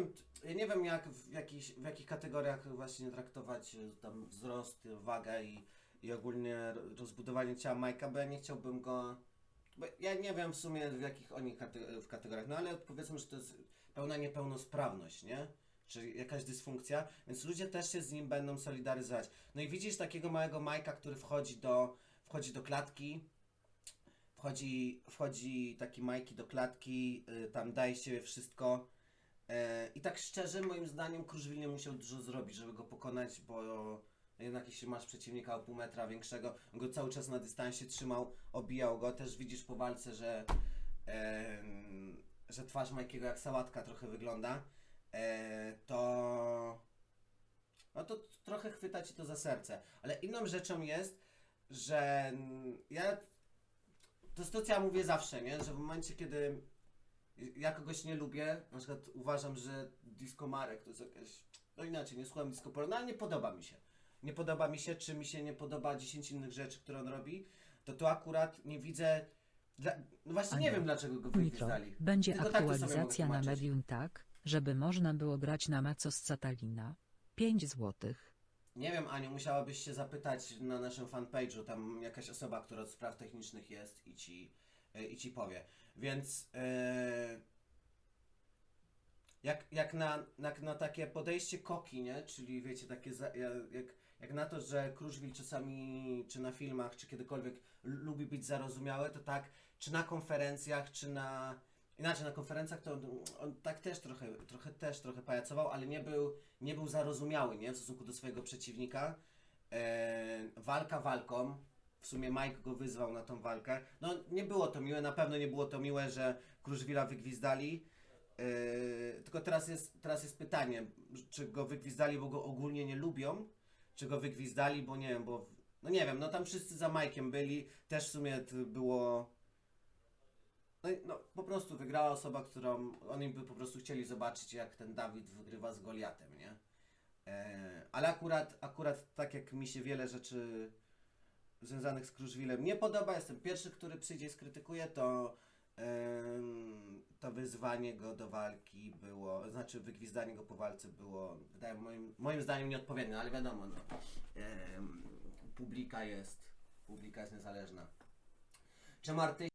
wiem, ja nie wiem jak w, jakichś, w jakich kategoriach właśnie traktować e, tam wzrost, wagę i, i ogólnie rozbudowanie ciała Majka, bo ja nie chciałbym go. Bo ja nie wiem w sumie w jakich oni kate, w kategoriach, no ale powiedzmy, że to jest pełna niepełnosprawność, nie? Czy jakaś dysfunkcja, więc ludzie też się z nim będą solidaryzować. No i widzisz takiego małego Majka, który wchodzi do, wchodzi do klatki, wchodzi, wchodzi taki Majki do klatki, y, tam daje z siebie wszystko. E, I tak szczerze, moim zdaniem, Kruszwil nie musiał dużo zrobić, żeby go pokonać, bo jednak jeśli masz przeciwnika o pół metra większego, go cały czas na dystansie trzymał, obijał go. Też widzisz po walce, że, e, że twarz Majkiego jak sałatka trochę wygląda. E, to no to trochę chwyta ci to za serce. Ale inną rzeczą jest, że ja to jest to, co ja mówię zawsze, nie? Że w momencie, kiedy ja kogoś nie lubię, na przykład uważam, że Disco Marek to jest jakaś, no inaczej, nie słucham Disco Polo, no ale nie podoba mi się. Nie podoba mi się, czy mi się nie podoba 10 innych rzeczy, które on robi, to tu akurat nie widzę, dla, no właśnie nie Ania, wiem dlaczego go wygwizdali. będzie Tylko tak aktualizacja na tłumaczyć. medium tak, żeby można było grać na maco z Catalina. 5 złotych. Nie wiem, Aniu, musiałabyś się zapytać na naszym fanpage'u, tam jakaś osoba, która od spraw technicznych jest i ci, i ci powie. Więc e, jak, jak, na, jak na takie podejście koki, nie? Czyli wiecie, takie za, ja- jak, jak na to, że Kruszwil czasami, czy na filmach, czy kiedykolwiek lubi być zarozumiały, to tak, czy na konferencjach, czy na... Inaczej, na konferencjach to on, on tak też trochę, trochę też trochę pajacował, ale nie był, nie był zarozumiały, nie? W stosunku do swojego przeciwnika. E, walka walką. W sumie Mike go wyzwał na tą walkę. No nie było to miłe, na pewno nie było to miłe, że Kruszwila wygwizdali. E, tylko teraz jest, teraz jest pytanie, czy go wygwizdali, bo go ogólnie nie lubią, czy go wygwizdali, bo nie wiem, bo... No nie wiem, no tam wszyscy za Majkiem byli, też w sumie było... No, no po prostu wygrała osoba, którą oni by po prostu chcieli zobaczyć, jak ten Dawid wygrywa z Goliatem, nie? E, ale akurat, akurat tak jak mi się wiele rzeczy związanych z Kruszwilem nie podoba, jestem pierwszy, który przyjdzie i skrytykuje, to to wyzwanie go do walki było, znaczy wygwizdanie go po walce było, wydaje moim, moim zdaniem nieodpowiednie, no ale wiadomo, no, publika jest, publika jest niezależna. Czemu artyści